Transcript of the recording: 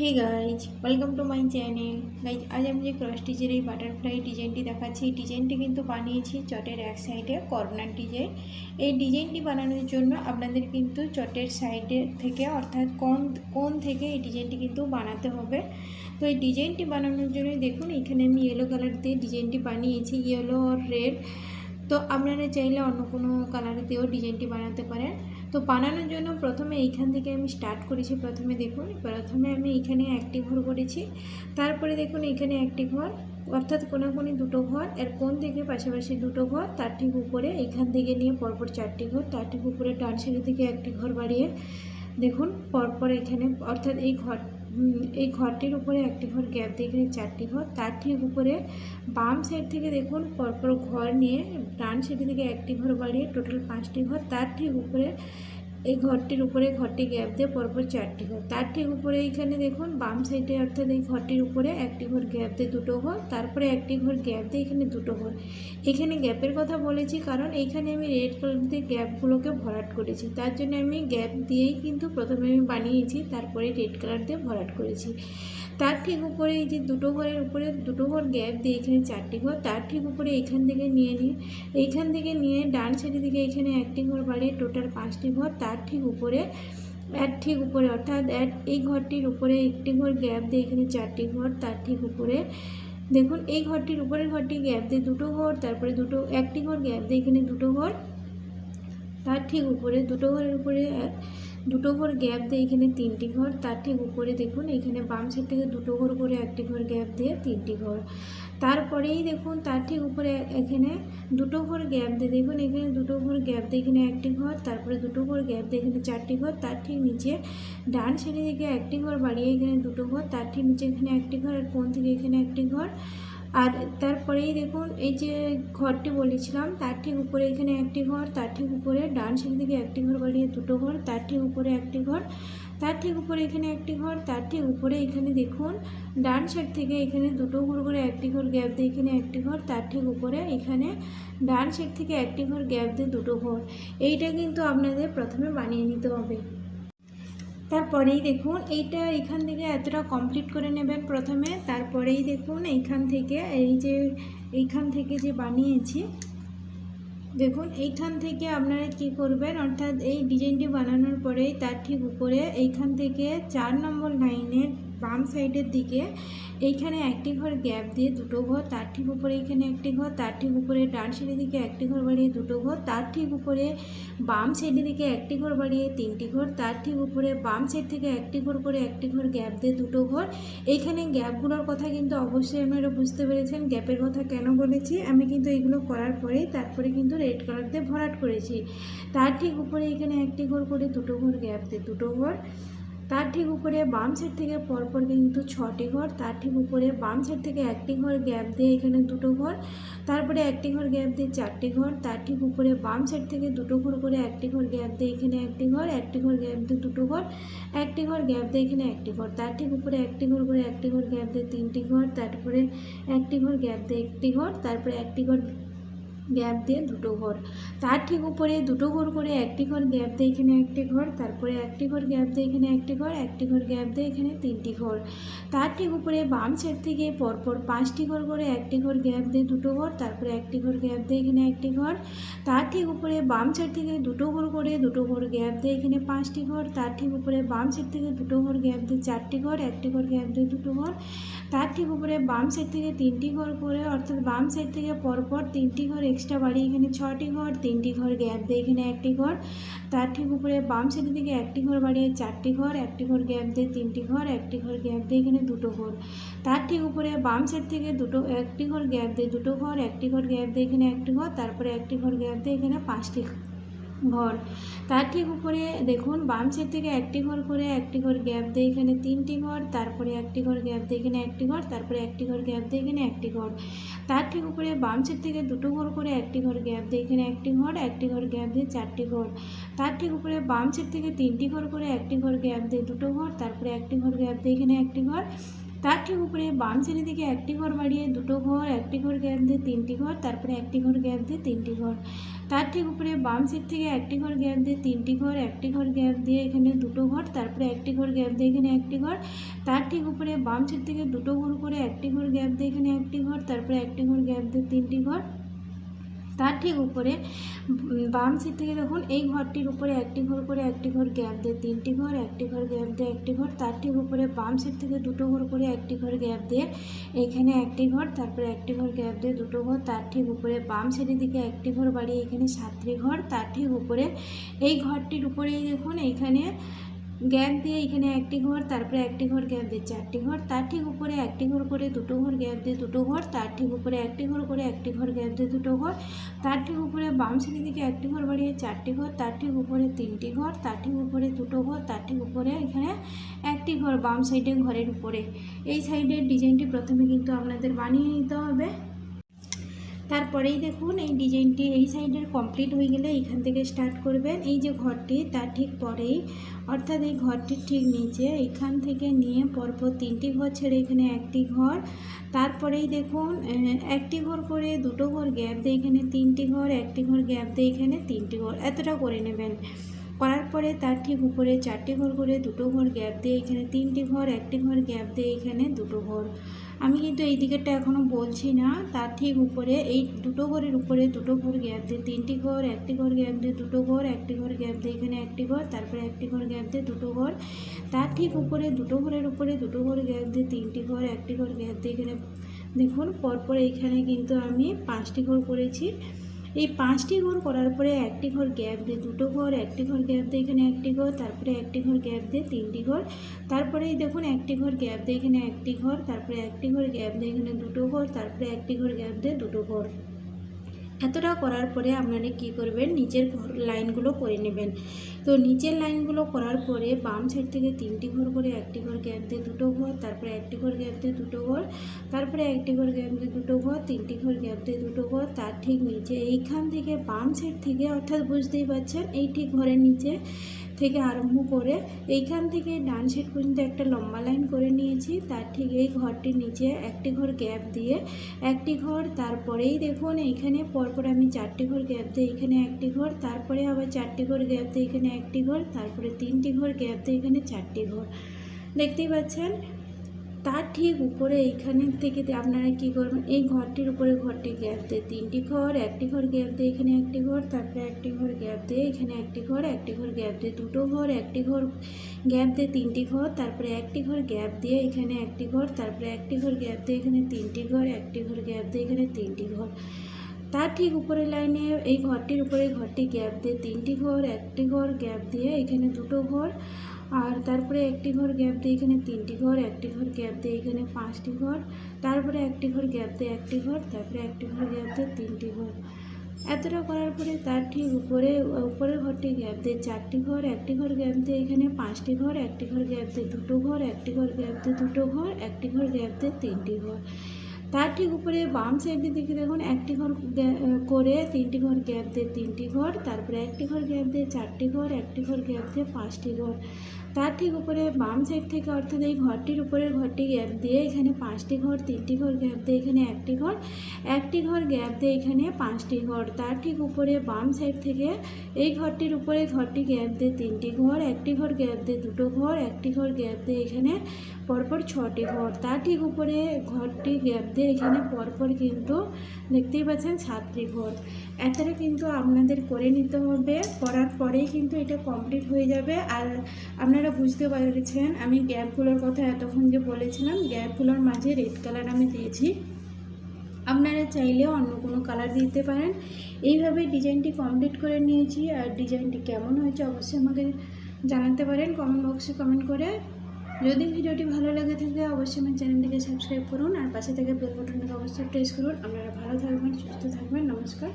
Hey guys welcome to my channel guys আজ আমি যে ক্রস স্টিচের এই বাটারফ্লাই ডিজাইনটি দেখাচ্ছি, এই ডিজাইনটি কিন্তু বানিয়েছি চটের এক সাইডে কর্নার ডিজাইন এই ডিজাইনটি বানানোর জন্য আপনাদের কিন্তু চটের সাইডে থেকে, অর্থাৎ কোন কোন থেকে এই ডিজাইনটি কিন্তু বানাতে হবে। তো এই ডিজাইনটি বানানোর জন্য দেখুন, এখানে আমি ইয়েলো কালার দিয়ে ডিজাইনটি বানিয়েছি ইয়েলো আর রেড তো আপনারা চাইলে অন্য কোনো কালার দিয়েও ডিজাইনটি বানাতে পারেন। তো বানানোর জন্য প্রথমে এইখান থেকে আমি স্টার্ট করেছি প্রথমে দেখুন। প্রথমে আমি এইখানে একটি ঘর করেছি। তারপরে দেখুন এখানে একটি ঘর, অর্থাৎ কোনাকুনি দুটো ঘর, এর কোন থেকে পাশাপাশি দুটো ঘর, তার ঠিক উপরে এইখান থেকে নিয়ে পরপর চারটি ঘর, তার ঠিক উপরে ডান দিকে একটি ঘর বাড়িয়ে দেখুন, পরপর এখানে, অর্থাৎ এই ঘর এই ঘরটির উপরে একটি ঘর, গ্যাপ দিয়ে এখানে চারটি ঘর। তার ঠিক উপরে বাম সাইড থেকে দেখুন, পরপর ঘর নিয়ে ডান সাইড থেকে একটি ঘর বাড়িয়ে টোটাল পাঁচটি ঘর। তার ঠিক উপরে এই ঘরটির উপরে ঘরটি গ্যাপ দিয়ে পরপর চারটি ঘর। তার ঠিক উপরে এইখানে দেখুন, বাম সাইডে অর্থাৎ এই ঘরটির উপরে একটি ঘর গ্যাপ দিয়ে দুটো ঘর, তারপরে একটি ঘর গ্যাপ দিয়ে এখানে দুটো ঘর। এখানে গ্যাপের কথা বলেছি কারণ এইখানে আমি রেড কালার দিয়ে গ্যাপগুলোকে ভরাট করেছি। তার জন্য আমি গ্যাপ দিয়েই কিন্তু প্রথমে আমি বানিয়েছি, তারপরে রেড কালার দিয়ে ভরাট করেছি। তার ঠিক উপরে এই যে দুটো ঘরের উপরে দুটো ঘর গ্যাপ দিয়ে এখানে চারটি ঘর, তার ঠিক উপরে এখান থেকে নিয়ে নিয়ে, এইখান থেকে নিয়ে ডান সাইডের দিকে এখানে একটি ঘর বাড়িয়ে টোটাল পাঁচটি ঘর, তার ঠিক উপরে এর ঠিক উপরে, অর্থাৎ এর এই ঘরটির উপরে একটি ঘর গ্যাপ দিয়ে এখানে চারটি ঘর, তার ঠিক উপরে। দেখুন, এই ঘরটির উপরের ঘরটি গ্যাপ দিয়ে দুটো ঘর, তারপরে দুটো, একটি ঘর গ্যাপ দিয়ে এখানে দুটো ঘর, তার ঠিক উপরে, দুটো ঘরের উপরে দুটো ঘর গ্যাপ দিয়ে এখানে তিনটি ঘর তার ঠিক উপরে দেখুন, এখানে বাম সাইড থেকে দুটো ঘর করে একটি ঘর গ্যাপ দিয়ে তিনটি ঘর। তারপরেই দেখুন, তার ঠিক উপরে এখানে দুটো ঘর গ্যাপ দিয়ে দেখুন, এখানে দুটো ঘর গ্যাপ দিয়ে এখানে একটি ঘর, তারপরে দুটো ঘর গ্যাপ দিয়ে এখানে চারটি ঘর, তার ঠিক নিচে ডান সাইডে থেকে একটি ঘর, বাড়িয়ে এখানে দুটো ঘর, তার ঠিক নিচে এখানে একটি ঘর, আর কোন থেকে এখানে একটি ঘর। আর তারপরেই দেখুন, এই যে ঘরটি বলেছিলাম, তার ঠিক উপরে এখানে একটি ঘর, তার ঠিক উপরে ডান সাইড থেকে একটি ঘর বাড়িয়ে দুটো ঘর, তার ঠিক উপরে একটি ঘর, তার ঠিক উপরে এখানে একটি ঘর, তার ঠিক উপরে এখানে দেখুন, ডান সাইড থেকে এখানে দুটো ঘর করে একটি ঘর গ্যাপ দিয়ে এখানে একটি ঘর, তার ঠিক উপরে এখানে ডান সাইড থেকে একটি ঘর গ্যাপ দিয়ে দুটো ঘর। এইটা কিন্তু আপনাদের প্রথমে বানিয়ে নিতে হবে। তারপরেই দেখুন এইটা এখান থেকে এতটা কমপ্লিট করে নেবেন প্রথমে, তারপরেই দেখুন এইখান থেকে, এই যে এইখান থেকে যে বানিয়েছি, দেখুন এইখান থেকে আপনারা কি করবেন, অর্থাৎ এই ডিজাইনটি বানানোর পরেই তার ঠিক উপরে এইখান থেকে চার নম্বর লাইনের বাম সাইডের দিকে এইখানে একটি ঘর গ্যাপ দিয়ে দুটো ঘর, তার ঠিক উপরে এখানে একটি ঘর, তার ঠিক উপরে ডান সাইডের দিকে একটি ঘর বাড়িয়ে দুটো ঘর, তার ঠিক উপরে বাম সাইডের দিকে একটি ঘর বাড়িয়ে তিনটি ঘর, তার ঠিক উপরে বাম সাইড থেকে একটি ঘর করে একটি ঘর গ্যাপ দিয়ে দুটো ঘর। এইখানে গ্যাপগুলোর কথা কিন্তু অবশ্যই আপনারা বুঝতে পেরেছেন, গ্যাপের কথা কেন বলেছি? আমি কিন্তু এগুলো করার পরেই তারপরে কিন্তু রেড কালার দিয়ে ভরাট করেছি। তার ঠিক উপরে এখানে একটি ঘর করে দুটো ঘর গ্যাপ দিয়ে দুটো ঘর। তার ঠিক উপরে বাম সাইড থেকে পরপর কিন্তু ছটি ঘর, তার ঠিক উপরে বাম সাইড থেকে একটি ঘর গ্যাপ দিয়ে এখানে দুটো ঘর, তারপরে একটি ঘর গ্যাপ দিয়ে চারটি ঘর, তার ঠিক উপরে বাম সাইড থেকে দুটো ঘর করে একটি ঘর গ্যাপ দিয়ে এখানে একটি ঘর একটি ঘর গ্যাপ দিয়ে দুটো ঘর, একটি ঘর গ্যাপ দিয়ে এখানে একটি ঘর, তার ঠিক উপরে একটি ঘর করে একটি ঘর গ্যাপ দিয়ে তিনটি ঘর, তারপরে একটি ঘর গ্যাপ দিয়ে একটি ঘর, তারপরে একটি ঘর গ্যাপ দিয়ে দুটো ঘর। তার ঠিক উপরে দুটো ঘর করে একটি ঘর গ্যাপ দিয়ে এখানে একটি ঘর, তারপরে একটি ঘর গ্যাপ দিয়ে এখানে একটি ঘর একটি ঘর গ্যাপ দিয়ে এখানে তিনটি ঘর। তার ঠিক উপরে বাম সাইড থেকে পরপর পাঁচটি ঘর করে একটি ঘর গ্যাপ দিয়ে দুটো ঘর, তারপরে একটি ঘর গ্যাপ দিয়ে এখানে একটি ঘর। তার ঠিক উপরে বাম সাইড থেকে দুটো ঘর করে দুটো ঘর গ্যাপ দিয়ে এখানে পাঁচটি ঘর। তার ঠিক উপরে বাম সাইড থেকে দুটো ঘর গ্যাপ দিয়ে চারটি ঘর, একটি ঘর গ্যাপ দিয়ে দুটো ঘর। তার ঠিক উপরে বাম সাইড থেকে তিনটি ঘর করে, অর্থাৎ বাম সাইড থেকে পরপর তিনটি ঘর এক্সট্রা বাড়ি এখানে ছটি ঘর, তিনটি ঘর, গ্যাপ দিয়ে এখানে একটি ঘর। তার ঠিক উপরে বাম সাইডের দিকে একটি ঘর বাড়িয়ে চারটি ঘর, একটি ঘর গ্যাপ দিয়ে তিনটি ঘর, একটি ঘর গ্যাপ দিয়ে এখানে দুটো ঘর। তার ঠিক উপরে বাম সাইড থেকে দুটো, একটি ঘর গ্যাপ দিয়ে দুটো ঘর, একটি ঘর গ্যাপ দিয়ে এখানে একটি ঘর, তারপরে একটি ঘর গ্যাপ দিয়ে এখানে পাঁচটি ঘর। তার ঠিক উপরে দেখুন, বাম সাইড থেকে একটি ঘর করে একটি ঘর গ্যাপ দিয়ে এখানে তিনটি ঘর, তারপরে একটি ঘর গ্যাপ দিয়ে এখানে একটি ঘর, তারপরে একটি ঘর গ্যাপ দিয়ে এখানে একটি ঘর। তার ঠিক উপরে বাম সাইড থেকে দুটো ঘর করে একটি ঘর গ্যাপ দিয়ে এখানে একটি ঘর একটি ঘর গ্যাপ দিয়ে চারটি ঘর। তার ঠিক উপরে বাম সাইড থেকে তিনটি ঘর করে একটি ঘর গ্যাপ দিয়ে দুটো ঘর, তারপরে একটি ঘর গ্যাপ দিয়ে এখানে একটি ঘর। তার ঠিক উপরে বাম সাইডের দিকে একটি ঘর বাড়িয়ে দুটো ঘর, একটি ঘর গ্যাপ দিয়ে তিনটি ঘর, তারপরে একটি ঘর গ্যাপ দিয়ে তিনটি ঘর। তার ঠিক উপরে বাম সাইড থেকে একটি ঘর গ্যাপ দিয়ে তিনটি ঘর, একটি ঘর গ্যাপ দিয়ে এখানে দুটো ঘর, তারপরে একটি ঘর গ্যাপ দিয়ে এখানে একটি ঘর। তার ঠিক উপরে বাম সাইড থেকে দুটো ঘর করে একটি ঘর গ্যাপ দিয়ে এখানে একটি ঘর, তারপরে একটি ঘর গ্যাপ দিয়ে তিনটি ঘর। তার ঠিক উপরে বাম সিট থেকে দেখুন, এই ঘরটির উপরে একটি ঘর করে একটি ঘর, গ্যাপ দিয়ে তিনটি ঘর, একটি ঘর, গ্যাপ দিয়ে একটি ঘর, তার ঠিক উপরে বাম সিট থেকে দুটো ঘর করে একটি ঘর, গ্যাপ দিয়ে এখানে একটি ঘর, তারপরে একটি ঘর, গ্যাপ দিয়ে দুটো ঘর, তার ঠিক উপরে বাম সাইডের দিকে একটি ঘর বাড়িয়ে এখানে সাতটি ঘর, তার ঠিক উপরে এই ঘরটির উপরেই দেখুন, এইখানে গ্যাপ দিয়ে এখানে একটি ঘর, তারপরে একটি ঘর গ্যাপ দিয়ে চারটি ঘর, তার ঠিক উপরে একটি ঘর করে দুটো ঘর গ্যাপ দিয়ে দুটো ঘর, তার ঠিক উপরে একটি ঘর করে একটি ঘর গ্যাপ দিয়ে দুটো ঘর, তার ঠিক উপরে বাম সাইডের দিকে একটি ঘর বাড়িয়ে চারটি ঘর, তার ঠিক উপরে তিনটি ঘর, তার ঠিক উপরে দুটো ঘর, তার ঠিক উপরে এখানে একটি ঘর বাম সাইডে ঘরের উপরে। এই সাইডের ডিজাইনটি প্রথমে কিন্তু আপনাদের বানিয়ে নিতে হবে। তারপরেই দেখুন এই ডিজাইনটি এই সাইডের কমপ্লিট হয়ে গেলে এইখান থেকে স্টার্ট করবেন। এই যে ঘরটি তার ঠিক পরেই, অর্থাৎ এই ঘরটির ঠিক নিচে এইখান থেকে নিয়ে পরপর তিনটি ঘর ছেড়ে এখানে একটি ঘর। তারপরেই দেখুন একটি ঘর করে দুটো ঘর গ্যাপ দিয়ে এখানে তিনটি ঘর, একটি ঘর গ্যাপ দিয়ে এখানে তিনটি ঘর। এতটা করে নেবেন। করার পরে তার ঠিক উপরে চারটি ঘর করে দুটো ঘর গ্যাপ দিয়ে এখানে তিনটি ঘর, একটি ঘর গ্যাপ দিয়ে এখানে দুটো ঘর। আমি কিন্তু এই দিকেরটা এখনও বলছি না। তার ঠিক উপরে এই দুটো ঘরের উপরে দুটো ঘর গ্যাপ দিয়ে তিনটি ঘর, একটি ঘর গ্যাপ দিয়ে দুটো ঘর, একটি ঘর গ্যাপ দিয়ে এখানে একটি ঘর, তারপরে একটি ঘর গ্যাপ দিয়ে দুটো ঘর। তার ঠিক উপরে দুটো ঘরের উপরে দুটো ঘর গ্যাপ দিয়ে তিনটি ঘর, একটি ঘর গ্যাপ দিয়ে এখানে দেখুন। পরপর এইখানে কিন্তু আমি পাঁচটি ঘর করেছি। এই পাঁচটি ঘর করার পরে একটি ঘর গ্যাপ দিয়ে দুটো ঘর, একটি ঘর গ্যাপ দিয়ে এখানে একটি ঘর, তারপরে একটি ঘর গ্যাপ দিয়ে তিনটি ঘর, তারপরে দেখুন একটি ঘর গ্যাপ দিয়ে এখানে একটি ঘর, তারপরে একটি ঘর গ্যাপ দিয়ে এখানে দুটো ঘর, তারপরে একটি ঘর গ্যাপ দিয়ে দুটো ঘর। এতটা করার পরে আপনারা কি করবেন? নিচের লাইনগুলো করে নেবেন। তো নিচের লাইনগুলো করার পরে বাম সাইড থেকে তিনটি ঘর করে একটি ঘর গ্যাপ দিয়ে দুটো ঘর, তারপরে একটি ঘর গ্যাপ দিয়ে দুটো ঘর, তারপরে একটি ঘর গ্যাপ দিয়ে দুটো ঘর, তিনটি ঘর গ্যাপ দিয়ে দুটো ঘর, তার ঠিক নিচে এইখান থেকে বাম সাইড থেকে, অর্থাৎ বুঝতেই পারছেন, এই ঠিক ঘরের নিচে থেকে আরম্ভ করে এইখান থেকে ডান সাইড পর্যন্ত একটা লম্বা লাইন করে নিয়েছি। তার ঠিক এই ঘরটির নিচে একটি ঘর গ্যাপ দিয়ে একটি ঘর, তারপরেই দেখুন এইখানে পরপর আমি চারটি ঘর গ্যাপ দিয়ে এখানে একটি ঘর, তারপরে আবার চারটি ঘর গ্যাপ দিয়ে এখানে একটি ঘর, তারপরে তিনটি ঘর গ্যাপ দিয়ে এখানে চারটি ঘর। দেখতেই পাচ্ছেন? তার ঠিক উপরে এইখানে থেকে আপনারা কি করবেন এই ঘরটির উপরে ঘরটি গ্যাপ দিয়ে তিনটি ঘর একটি ঘর গ্যাপ দিয়ে এখানে একটি ঘর তারপরে একটি ঘর গ্যাপ দিয়ে এখানে একটি ঘর একটি ঘর গ্যাপ দিয়ে দুটো ঘর একটি ঘর গ্যাপ দিয়ে তিনটি ঘর তারপরে একটি ঘর গ্যাপ দিয়ে এখানে একটি ঘর তারপরে একটি ঘর গ্যাপ দিয়ে এখানে তিনটি ঘর একটি ঘর গ্যাপ দিয়ে এখানে তিনটি ঘর তার ঠিক উপরে লাইনে এই ঘরটির উপরে ঘরটি গ্যাপ দিয়ে তিনটি ঘর একটি ঘর গ্যাপ দিয়ে এখানে দুটো ঘর আর তারপরে একটি ঘর গ্যাপ দিয়ে এখানে তিনটি ঘর, একটি ঘর গ্যাপ দিয়ে এখানে পাঁচটি ঘর, তারপরে একটি ঘর গ্যাপ দিয়ে একটি ঘর, তারপরে একটি ঘর গ্যাপ দিয়ে তিনটি ঘর। এতটা করার পরে তার ঠিক উপরে, উপরের ঘরটি গ্যাপ দিয়ে চারটি ঘর, একটি ঘর গ্যাপ দিয়ে এখানে পাঁচটি ঘর, একটি ঘর গ্যাপ দিয়ে দুটো ঘর, একটি ঘর গ্যাপ দিয়ে দুটো ঘর, একটি ঘর গ্যাপ দিয়ে তিনটি ঘর। তার ঠিক উপরে বাম সাইডের দিকে দেখুন, একটি ঘর করে তিনটি ঘর গ্যাপ দিয়ে তিনটি ঘর, তারপরে একটি ঘর গ্যাপ দিয়ে চারটি ঘর, একটি ঘর গ্যাপ দিয়ে পাঁচটি ঘর। তার ঠিক উপরে বাম সাইড থেকে অর্থাৎ এই ঘরটির উপরের ঘরটি গ্যাপ দিয়ে এখানে পাঁচটি ঘর, তিনটি ঘর গ্যাপ দিয়ে এখানে একটি ঘর একটি ঘর গ্যাপ দিয়ে এখানে পাঁচটি ঘর। তার ঠিক উপরে বাম সাইড থেকে এই ঘরটির উপরে ঘরটি গ্যাপ দিয়ে তিনটি ঘর, একটি ঘর গ্যাপ দিয়ে দুটো ঘর, একটি ঘর গ্যাপ দিয়ে এখানে পরপর ছটি ঘর। তার ঠিক উপরে ঘরটি গ্যাপ দিয়ে এখানে পরপর কিন্তু দেখতেই পাচ্ছেন সাতটি ঘর। এতটা কিন্তু আপনাদের করে নিতে হবে। করার পরেই কিন্তু এটা কমপ্লিট হয়ে যাবে। আর আপনারা বুঝতে পারছেন, আমি গ্যাপগুলোর কথা এতক্ষণ যে বলেছিলাম গ্যাপগুলোর মাঝে রেড কালার আমি দিয়েছি। আপনারা চাইলে অন্য কোনো কালার দিতে পারেন। এইভাবে ডিজাইনটি কমপ্লিট করে নিয়েছি। আর ডিজাইনটি কেমন হয়েছে অবশ্যই আমাকে জানাতে পারেন। কমেন্ট বক্সে কমেন্ট করে যদি ভিডিওটি ভালো লেগে থাকে, অবশ্যই আমার চ্যানেলটিকে সাবস্ক্রাইব করুন আর পাশে থেকে বেল বাটনটাকে অবশ্যই প্রেস করুন। আপনারা ভালো থাকবেন, সুস্থ থাকবেন। নমস্কার।